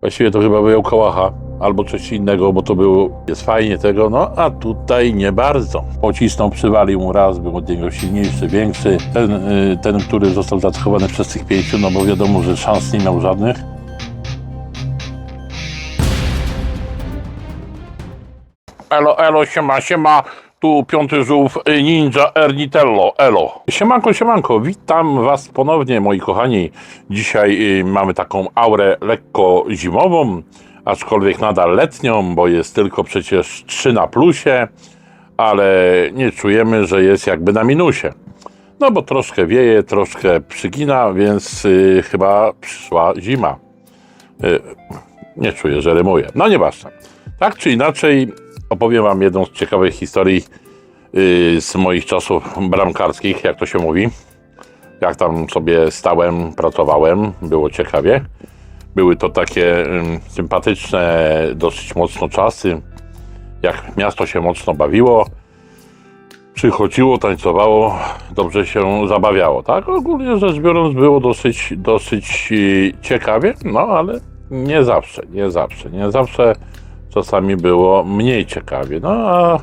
Właściwie to chyba wyjął kołacha albo coś innego, bo to było, jest fajnie tego, no a tutaj nie bardzo. Pocisnął, przywalił mu raz, był od niego silniejszy, większy. Ten, y, ten który został zaatakowany przez tych pięciu, no bo wiadomo, że szans nie miał żadnych. Elo, elo, siema, siema. Tu piąty żółw y, Ninja Ernitello, elo. Siemanko, siemanko, witam was ponownie, moi kochani. Dzisiaj y, mamy taką aurę lekko zimową, aczkolwiek nadal letnią, bo jest tylko przecież 3 na plusie, ale nie czujemy, że jest jakby na minusie. No bo troszkę wieje, troszkę przygina, więc y, chyba przyszła zima. Nie czuję, że rymuję. No nieważne. Tak czy inaczej, opowiem Wam jedną z ciekawych historii yy, z moich czasów bramkarskich, jak to się mówi. Jak tam sobie stałem, pracowałem, było ciekawie. Były to takie ym, sympatyczne dosyć mocno czasy, jak miasto się mocno bawiło, przychodziło, tańcowało, dobrze się zabawiało. Tak, ogólnie rzecz biorąc było dosyć, dosyć yy, ciekawie, no ale nie zawsze, nie zawsze, nie zawsze czasami było mniej ciekawie. No a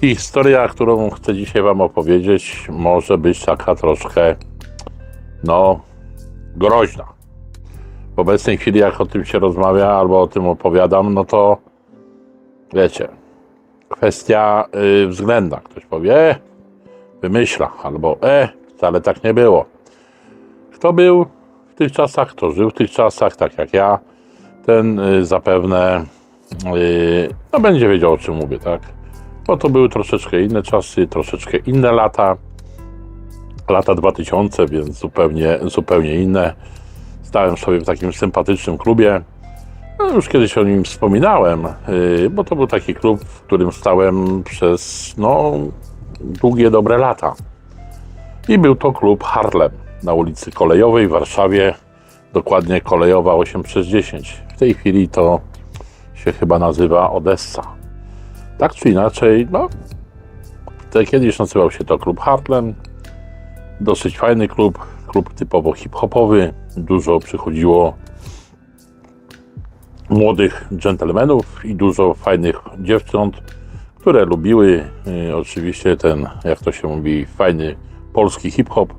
historia, którą chcę dzisiaj Wam opowiedzieć, może być taka troszkę, no, groźna. W obecnej chwili, jak o tym się rozmawia albo o tym opowiadam, no to wiecie, kwestia y, względna. Ktoś powie, e, wymyśla, albo e, wcale tak nie było. Kto był w tych czasach, kto żył w tych czasach, tak jak ja, ten y, zapewne no, będzie wiedział, o czym mówię, tak? Bo to były troszeczkę inne czasy, troszeczkę inne lata. Lata 2000, więc zupełnie, zupełnie inne. Stałem sobie w takim sympatycznym klubie. No, już kiedyś o nim wspominałem, y, bo to był taki klub, w którym stałem przez no, długie, dobre lata. I był to klub Harlem na ulicy Kolejowej w Warszawie, dokładnie Kolejowa 8 przez 10. W tej chwili to się chyba nazywa Odessa. Tak czy inaczej, no, te, kiedyś nazywał się to klub Harlem. Dosyć fajny klub, klub typowo hip-hopowy. Dużo przychodziło młodych dżentelmenów i dużo fajnych dziewcząt, które lubiły y, oczywiście ten, jak to się mówi, fajny polski hip-hop.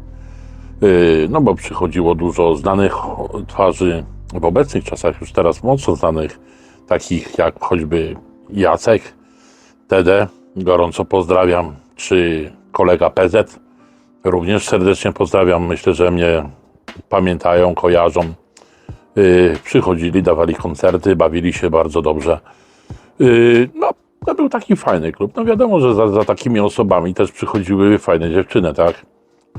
Y, no bo przychodziło dużo znanych twarzy w obecnych czasach, już teraz mocno znanych, takich jak choćby Jacek, TD, gorąco pozdrawiam, czy kolega PZ, również serdecznie pozdrawiam, myślę, że mnie pamiętają, kojarzą. Yy, przychodzili, dawali koncerty, bawili się bardzo dobrze. Yy, no, to był taki fajny klub. No wiadomo, że za, za takimi osobami też przychodziły fajne dziewczyny, tak?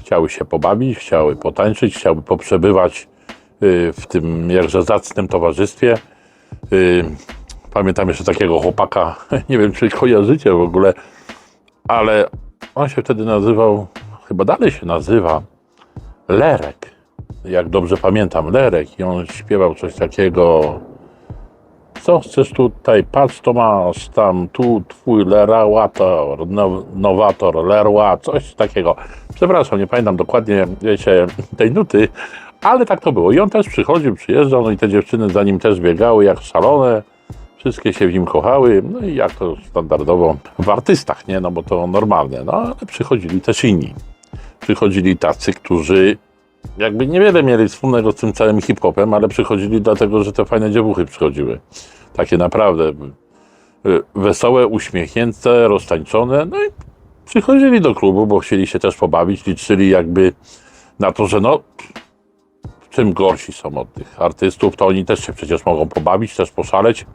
Chciały się pobawić, chciały potańczyć, chciały poprzebywać yy, w tym jakże zacnym towarzystwie. Yy, Pamiętam jeszcze takiego chłopaka, nie wiem czy kojarzycie w ogóle, ale on się wtedy nazywał, chyba dalej się nazywa, Lerek. Jak dobrze pamiętam, Lerek. I on śpiewał coś takiego. Co chcesz tutaj? Patrz, to masz tam, tu twój lerałator, now, nowator, lerła, coś takiego. Przepraszam, nie pamiętam dokładnie, wiecie, tej nuty, ale tak to było. I on też przychodził, przyjeżdżał, no i te dziewczyny za nim też biegały jak szalone. Wszystkie się w nim kochały, no i jak to standardowo w artystach, nie? No bo to normalne. No ale przychodzili też inni. Przychodzili tacy, którzy jakby niewiele mieli wspólnego z tym całym hip-hopem, ale przychodzili dlatego, że te fajne dziewuchy przychodziły. Takie naprawdę y, wesołe, uśmiechnięte, roztańczone. No i przychodzili do klubu, bo chcieli się też pobawić, liczyli jakby na to, że no czym gorsi są od tych artystów, to oni też się przecież mogą pobawić, też poszaleć,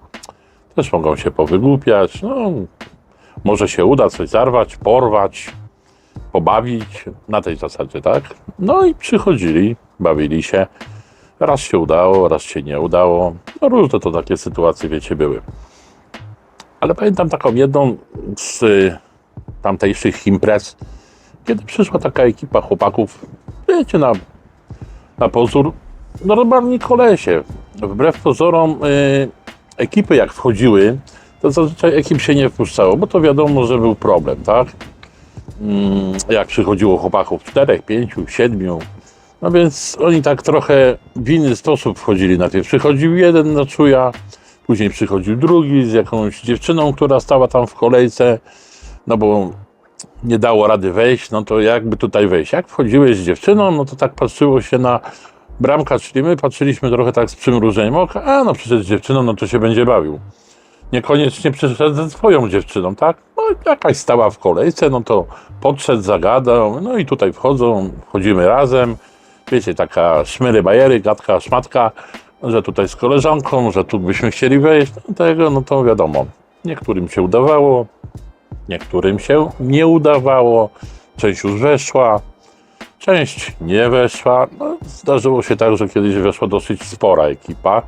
też mogą się powygłupiać, no może się uda coś zarwać, porwać, pobawić na tej zasadzie, tak? No i przychodzili, bawili się. Raz się udało, raz się nie udało. No różne to takie sytuacje, wiecie, były. Ale pamiętam taką jedną z tamtejszych imprez, kiedy przyszła taka ekipa chłopaków, wiecie, na, na pozór, normalni kolesie. Wbrew pozorom y, ekipy jak wchodziły, to zazwyczaj ekip się nie wpuszczało, bo to wiadomo, że był problem, tak? Mm, jak przychodziło chłopaków czterech, pięciu, siedmiu, No więc oni tak trochę w inny sposób wchodzili. Najpierw przychodził jeden na czuja, później przychodził drugi z jakąś dziewczyną, która stała tam w kolejce, no bo nie dało rady wejść, no to jakby tutaj wejść. Jak wchodziłeś z dziewczyną, no to tak patrzyło się na bramka, czyli my patrzyliśmy trochę tak z przymrużeniem oka, a no przecież z dziewczyną, no to się będzie bawił. Niekoniecznie przyszedł ze swoją dziewczyną, tak? No jakaś stała w kolejce, no to podszedł, zagadał, no i tutaj wchodzą, wchodzimy razem. Wiecie, taka szmery bajery, gadka, szmatka, że tutaj z koleżanką, że tu byśmy chcieli wejść, no tego, no to wiadomo. Niektórym się udawało, niektórym się nie udawało, część już weszła, część nie weszła. No, zdarzyło się tak, że kiedyś weszła dosyć spora ekipa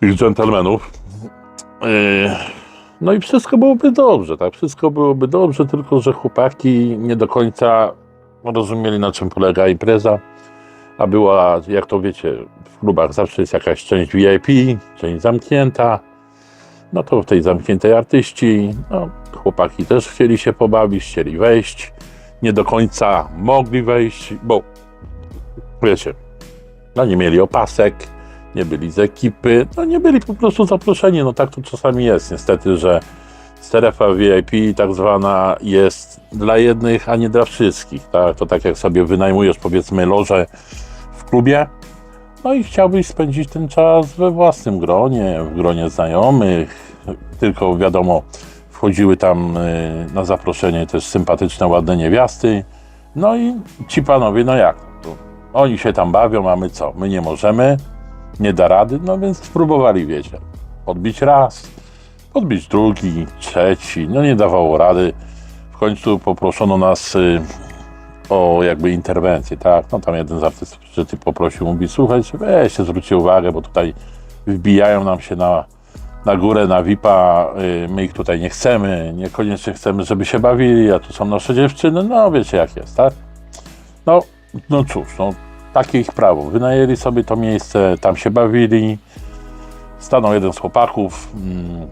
tych dżentelmenów. Yy, No i wszystko byłoby dobrze, tak? Wszystko byłoby dobrze, tylko że chłopaki nie do końca rozumieli, na czym polega impreza. A była, jak to wiecie, w klubach zawsze jest jakaś część VIP, część zamknięta. No to w tej zamkniętej artyści, no, chłopaki też chcieli się pobawić, chcieli wejść. Nie do końca mogli wejść, bo wiecie, no nie mieli opasek, nie byli z ekipy, no nie byli po prostu zaproszeni. No tak to czasami jest, niestety, że strefa VIP tak zwana jest dla jednych, a nie dla wszystkich. Tak? To tak jak sobie wynajmujesz powiedzmy loże w klubie, no i chciałbyś spędzić ten czas we własnym gronie, w gronie znajomych, tylko wiadomo, wchodziły tam y, na zaproszenie też sympatyczne, ładne niewiasty. No i ci panowie, no jak? Oni się tam bawią, a my co? My nie możemy, nie da rady, no więc spróbowali, wiecie, podbić raz, podbić drugi, trzeci, no nie dawało rady. W końcu poproszono nas y, o jakby interwencję, tak? No tam jeden z artystów poprosił, mówi, słuchajcie, weźcie, zwróćcie uwagę, bo tutaj wbijają nam się na, na górę, na VIP-a, y, my ich tutaj nie chcemy, niekoniecznie chcemy, żeby się bawili, a tu są nasze dziewczyny, no wiecie jak jest, tak? No, no cóż, no takie ich prawo. Wynajęli sobie to miejsce, tam się bawili. Stanął jeden z chłopaków, mm,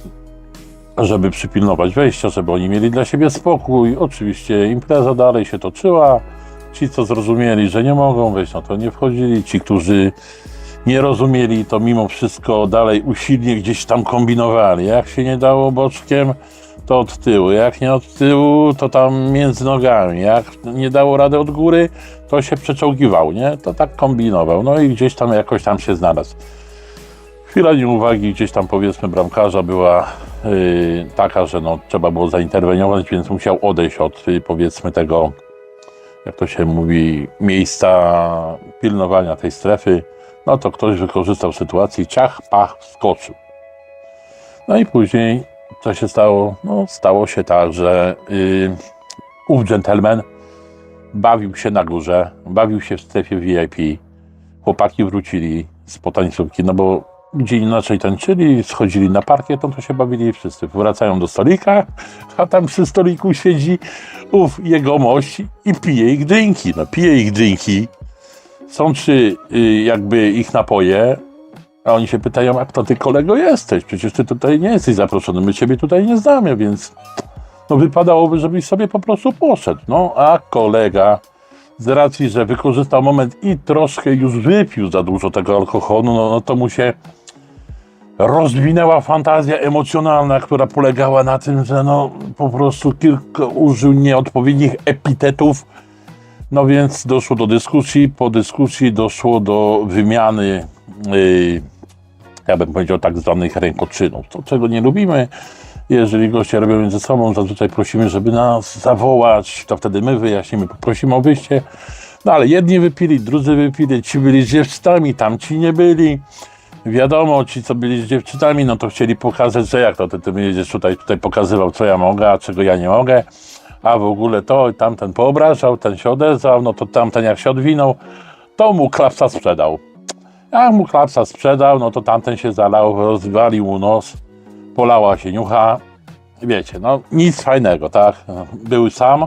żeby przypilnować wejścia, żeby oni mieli dla siebie spokój. Oczywiście impreza dalej się toczyła. Ci, co zrozumieli, że nie mogą wejść, no to nie wchodzili. Ci, którzy nie rozumieli, to mimo wszystko dalej usilnie gdzieś tam kombinowali. Jak się nie dało boczkiem, to od tyłu. Jak nie od tyłu, to tam między nogami. Jak nie dało rady od góry, to się przeczołgiwał, nie? To tak kombinował. No i gdzieś tam jakoś tam się znalazł. Chwila nieuwagi gdzieś tam powiedzmy bramkarza była yy, taka, że no, trzeba było zainterweniować, więc musiał odejść od yy, powiedzmy tego, jak to się mówi, miejsca pilnowania tej strefy. No to ktoś wykorzystał sytuację, ciach, pach, skoczył. No i później co się stało? No stało się tak, że yy, ów gentleman bawił się na górze, bawił się w strefie VIP. Chłopaki wrócili z potańcówki, no bo gdzie inaczej tańczyli, schodzili na parkiet, no to się bawili wszyscy. Wracają do stolika, a tam przy stoliku siedzi ów jegomość i pije ich drinki. No pije ich drinki, są trzy y, jakby ich napoje, a oni się pytają, a kto ty kolego jesteś? Przecież ty tutaj nie jesteś zaproszony, my ciebie tutaj nie znamy, więc no wypadałoby, żebyś sobie po prostu poszedł. No a kolega z racji, że wykorzystał moment i troszkę już wypił za dużo tego alkoholu, no, no to mu się rozwinęła fantazja emocjonalna, która polegała na tym, że no po prostu kilka użył nieodpowiednich epitetów, no więc doszło do dyskusji, po dyskusji doszło do wymiany, yy, ja bym powiedział, tak zwanych rękoczynów, to czego nie lubimy. Jeżeli goście robią między sobą, zazwyczaj prosimy, żeby nas zawołać, to wtedy my wyjaśnimy, poprosimy o wyjście. No ale jedni wypili, drudzy wypili, ci byli z dziewczynami, tamci nie byli. Wiadomo, ci co byli z dziewczynami, no to chcieli pokazać, że jak to ty, ty będziesz tutaj, tutaj pokazywał, co ja mogę, a czego ja nie mogę. A w ogóle to tamten poobrażał, ten się odezwał, no to tamten jak się odwinął, to mu klapsa sprzedał. Jak mu klapsa sprzedał, no to tamten się zalał, rozwalił mu nos, polała się niucha. Wiecie, no nic fajnego, tak? Był sam,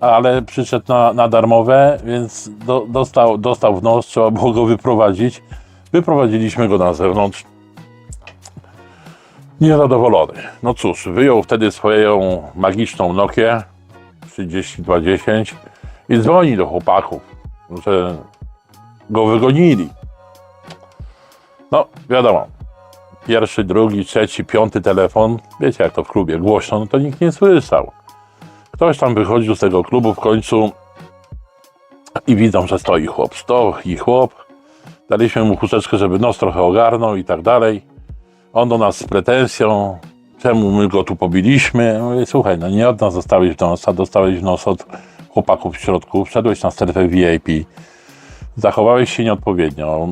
ale przyszedł na, na darmowe, więc do, dostał, dostał w nos, trzeba było go wyprowadzić. Wyprowadziliśmy go na zewnątrz. Niezadowolony. No cóż, wyjął wtedy swoją magiczną Nokię 3210 i dzwoni do chłopaków, że go wygonili. No, wiadomo, pierwszy, drugi, trzeci, piąty telefon, wiecie jak to w klubie głośno, no to nikt nie słyszał. Ktoś tam wychodził z tego klubu w końcu i widzą, że stoi chłop. Stoi chłop, daliśmy mu chusteczkę, żeby nos trochę ogarnął i tak dalej. On do nas z pretensją, czemu my go tu pobiliśmy. Mówię, słuchaj, no nie od nas dostałeś nos, a dostałeś nos od chłopaków w środku, wszedłeś na strefę VIP, zachowałeś się nieodpowiednio.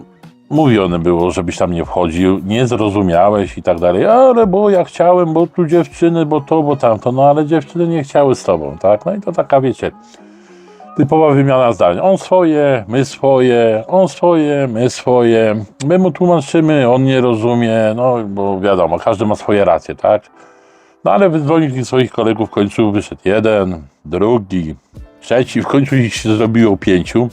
Mówione było, żebyś tam nie wchodził, nie zrozumiałeś i tak dalej, ale bo ja chciałem, bo tu dziewczyny, bo to, bo tamto, no ale dziewczyny nie chciały z tobą, tak? No i to taka, wiecie, typowa wymiana zdań. On swoje, my swoje, on swoje, my swoje. My mu tłumaczymy, on nie rozumie, no bo wiadomo, każdy ma swoje racje, tak? No ale wydzwonił tych swoich kolegów, w końcu wyszedł jeden, drugi, trzeci, w końcu ich się zrobiło pięciu.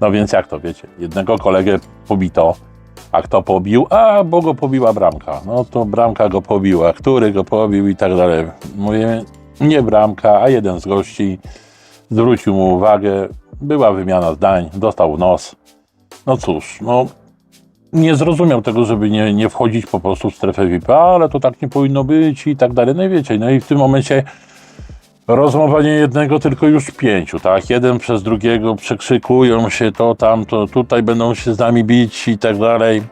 No więc jak to wiecie, jednego kolegę pobito, a kto pobił? A, bo go pobiła bramka. No to bramka go pobiła, który go pobił i tak dalej. Mówię, nie bramka, a jeden z gości zwrócił mu uwagę, była wymiana zdań, dostał nos. No cóż, no nie zrozumiał tego, żeby nie, nie wchodzić po prostu w strefę VIP, ale to tak nie powinno być i tak dalej. No wiecie, no i w tym momencie rozmowa nie jednego, tylko już pięciu, tak? Jeden przez drugiego przekrzykują się to, tamto, tutaj będą się z nami bić i tak dalej.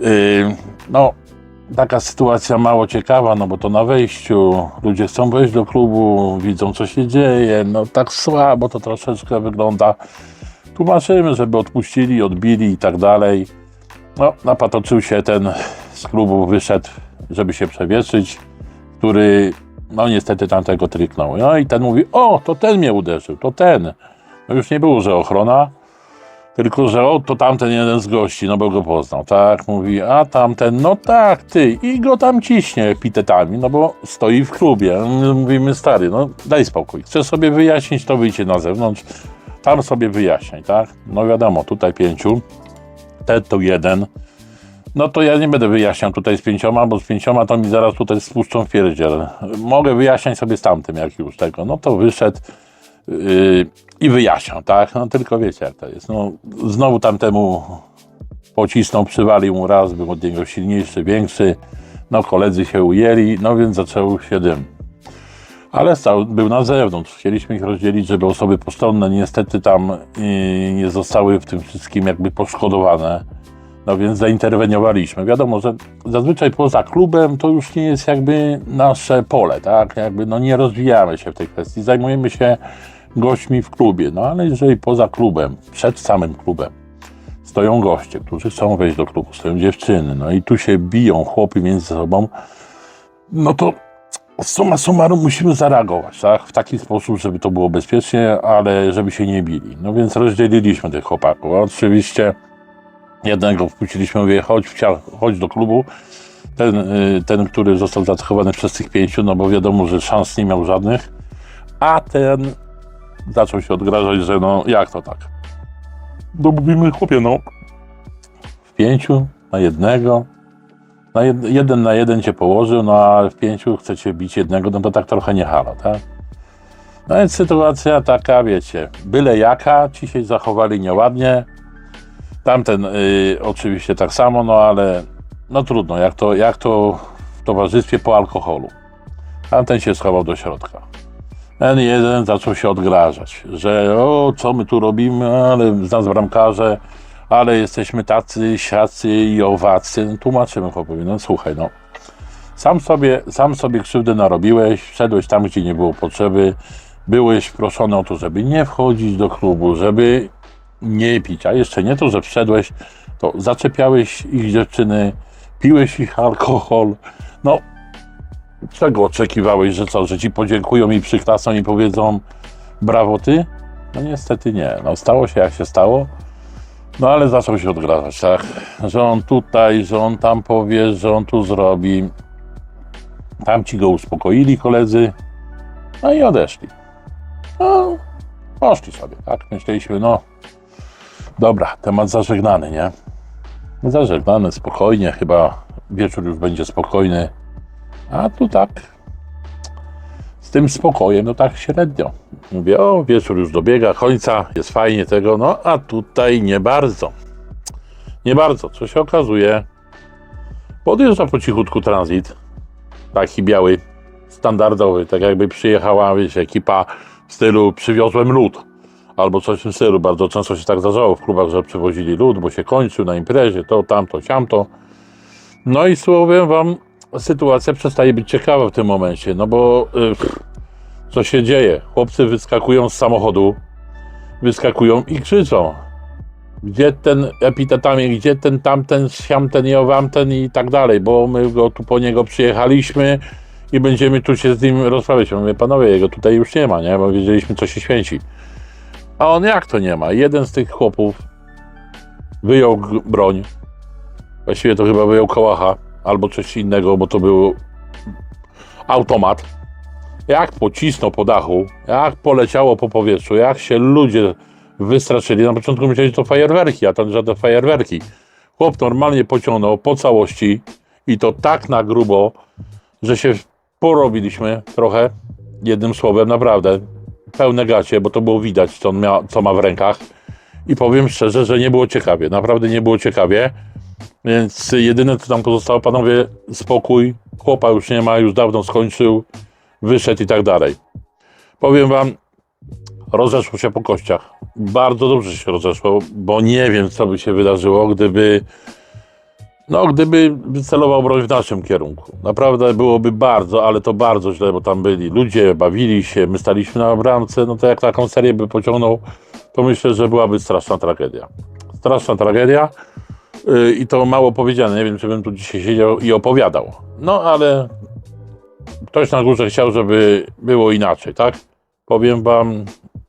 Yy, no, taka sytuacja mało ciekawa, no bo to na wejściu, ludzie chcą wejść do klubu, widzą co się dzieje, no tak słabo to troszeczkę wygląda. Tłumaczymy, żeby odpuścili, odbili i tak dalej. No, napatoczył się ten z klubu, wyszedł, żeby się przewietrzyć, który, no niestety tamtego tryknął. No i ten mówi, o, to ten mnie uderzył, to ten. No już nie było, że ochrona, tylko, że o, to tamten jeden z gości, no bo go poznał, tak? Mówi, a tamten, no tak, ty. I go tam ciśnie epitetami, no bo stoi w klubie. My Mówimy, stary, no daj spokój. Chcesz sobie wyjaśnić, to wyjdzie na zewnątrz. Tam sobie wyjaśniaj, tak? No wiadomo, tutaj pięciu, ten to jeden. No to ja nie będę wyjaśniał tutaj z pięcioma, bo z pięcioma to mi zaraz tutaj spuszczą w pierdziel. Mogę wyjaśniać sobie z tamtym, jak już tego. No to wyszedł yy, i wyjaśniał, tak? No tylko wiecie, jak to jest. No, znowu tamtemu pocisnął, przywalił mu raz, był od niego silniejszy, większy. No koledzy się ujęli, no więc zaczął się dym. Ale stał, był na zewnątrz. Chcieliśmy ich rozdzielić, żeby osoby postronne niestety tam yy, nie zostały w tym wszystkim jakby poszkodowane. No więc zainterweniowaliśmy. Wiadomo, że zazwyczaj poza klubem to już nie jest jakby nasze pole, tak? Jakby no nie rozwijamy się w tej kwestii. Zajmujemy się gośćmi w klubie. No ale jeżeli poza klubem, przed samym klubem stoją goście, którzy chcą wejść do klubu, stoją dziewczyny, no i tu się biją chłopy między sobą, no to summa summarum musimy zareagować, tak? W taki sposób, żeby to było bezpiecznie, ale żeby się nie bili. No więc rozdzieliliśmy tych chłopaków. Oczywiście jednego wpuściliśmy, mówię, chodź, chodź do klubu. Ten, y, ten, który został zaatakowany przez tych pięciu, no bo wiadomo, że szans nie miał żadnych, a ten zaczął się odgrażać, że no jak to tak? No mówimy, chłopie, no w pięciu na jednego, na jed, jeden na jeden cię położył, no a w pięciu chcecie bić jednego, no to tak trochę nie halo, tak? No więc sytuacja taka, wiecie, byle jaka, ci się zachowali nieładnie, tamten y, oczywiście tak samo, no ale no trudno, jak to, jak to w towarzystwie po alkoholu. Tamten się schował do środka. Ten jeden zaczął się odgrażać, że o, co my tu robimy, ale z nas bramkarze, ale jesteśmy tacy, siacy i owacy. No, Tłumaczymy chłopowi, no słuchaj, no. Sam sobie, sam sobie krzywdę narobiłeś, wszedłeś tam, gdzie nie było potrzeby, byłeś proszony o to, żeby nie wchodzić do klubu, żeby nie pić, a jeszcze nie to, że wszedłeś, to zaczepiałeś ich dziewczyny, piłeś ich alkohol, no czego oczekiwałeś, że co, że ci podziękują i przyklasą i powiedzą brawo ty? No niestety nie. No stało się jak się stało. No ale zaczął się odgrażać, tak? Że on tutaj, że on tam powie, że on tu zrobi. Tam ci go uspokoili koledzy. No i odeszli. No, poszli sobie, tak? Myśleliśmy, no dobra, temat zażegnany, nie? Zażegnany, spokojnie, chyba wieczór już będzie spokojny. A tu tak. z tym spokojem, no tak średnio. Mówię, o, wieczór już dobiega końca, jest fajnie tego, no a tutaj nie bardzo. Nie bardzo, co się okazuje, podjeżdża po cichutku transit, taki biały, standardowy, tak jakby przyjechała, wiecie, ekipa w stylu przywiozłem lód, albo coś w tym stylu. Bardzo często się tak zdarzało w klubach, że przywozili lód, bo się kończył na imprezie, to, tamto, siamto. No i słowem wam, sytuacja przestaje być ciekawa w tym momencie, no bo y, pff, co się dzieje? Chłopcy wyskakują z samochodu, wyskakują i krzyczą. Gdzie ten epitetami, gdzie ten tamten, siamten i owamten i tak dalej, bo my go tu po niego przyjechaliśmy i będziemy tu się z nim rozprawiać. Mówię, panowie, jego tutaj już nie ma, nie? Bo wiedzieliśmy, co się święci. A on jak to nie ma? Jeden z tych chłopów wyjął broń. Właściwie to chyba wyjął kołacha albo coś innego, bo to był automat. Jak pocisnął po dachu, jak poleciało po powietrzu, jak się ludzie wystraszyli. Na początku myśleli, że to fajerwerki, a to żadne fajerwerki. Chłop normalnie pociągnął po całości i to tak na grubo, że się porobiliśmy trochę. Jednym słowem, naprawdę pełne gacie, bo to było widać, co on mia, co ma w rękach. I powiem szczerze, że nie było ciekawie. Naprawdę nie było ciekawie. Więc jedyne, co tam pozostało, panowie, spokój. Chłopa już nie ma, już dawno skończył, wyszedł i tak dalej. Powiem wam, rozeszło się po kościach. Bardzo dobrze się rozeszło, bo nie wiem, co by się wydarzyło, gdyby no, gdyby wycelował broń w naszym kierunku. Naprawdę byłoby bardzo, ale to bardzo źle, bo tam byli ludzie, bawili się, my staliśmy na bramce, no to jak taką serię by pociągnął, to myślę, że byłaby straszna tragedia. Straszna tragedia yy, i to mało powiedziane. Nie wiem, czy bym tu dzisiaj siedział i opowiadał. No, ale ktoś na górze chciał, żeby było inaczej, tak? Powiem wam,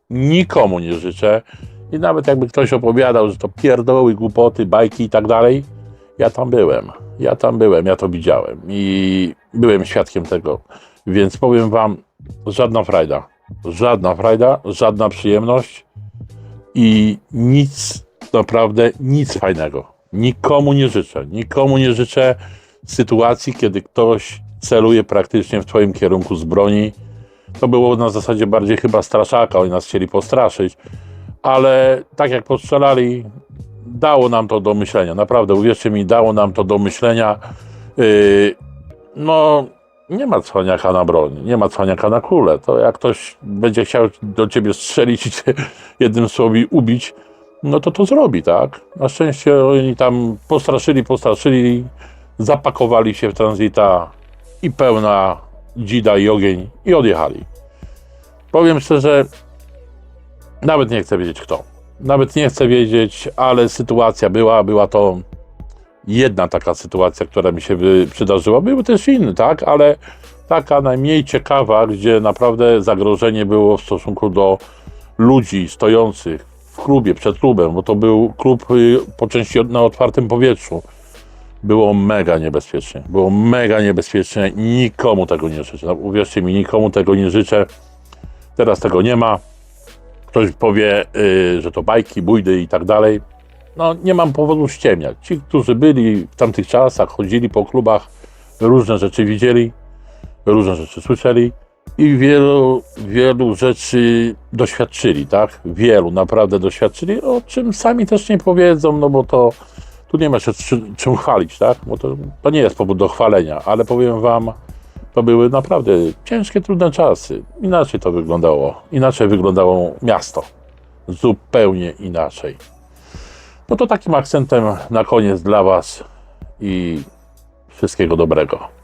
nikomu nie życzę i nawet jakby ktoś opowiadał, że to pierdoły, głupoty, bajki i tak dalej, ja tam byłem, ja tam byłem, ja to widziałem i byłem świadkiem tego, więc powiem wam, żadna frajda, żadna frajda, żadna przyjemność i nic, naprawdę nic fajnego. Nikomu nie życzę, nikomu nie życzę sytuacji, kiedy ktoś celuje praktycznie w twoim kierunku z broni. To było na zasadzie bardziej chyba straszaka, oni nas chcieli postraszyć, ale tak jak postrzelali, dało nam to do myślenia. Naprawdę, uwierzcie mi, dało nam to do myślenia. Yy, no, nie ma cwaniaka na broń, nie ma cwaniaka na kulę. To jak ktoś będzie chciał do ciebie strzelić i cię jednym słowem ubić, no to to zrobi, tak? Na szczęście oni tam postraszyli, postraszyli, zapakowali się w tranzyta i pełna dzida i ogień i odjechali. Powiem szczerze, nawet nie chcę wiedzieć kto. Nawet nie chcę wiedzieć, ale sytuacja była, była to jedna taka sytuacja, która mi się przydarzyła. Były też inne, tak, ale taka najmniej ciekawa, gdzie naprawdę zagrożenie było w stosunku do ludzi stojących klubie, przed klubem, bo to był klub y, po części na otwartym powietrzu. Było mega niebezpiecznie. Było mega niebezpiecznie. Nikomu tego nie życzę. No, Uwierzcie mi, nikomu tego nie życzę. Teraz tego nie ma ktoś powie, y, że to bajki, bójdy i tak dalej. No nie mam powodu ściemniać. Ci, którzy byli w tamtych czasach, chodzili po klubach, różne rzeczy widzieli, różne rzeczy słyszeli i wielu, wielu rzeczy doświadczyli, tak? Wielu naprawdę doświadczyli, o czym sami też nie powiedzą, no bo to tu nie ma się czym, chwalić, tak? Bo to, to nie jest powód do chwalenia, ale powiem wam, to były naprawdę ciężkie, trudne czasy. Inaczej to wyglądało. Inaczej wyglądało miasto. Zupełnie inaczej. No to takim akcentem na koniec dla Was i wszystkiego dobrego.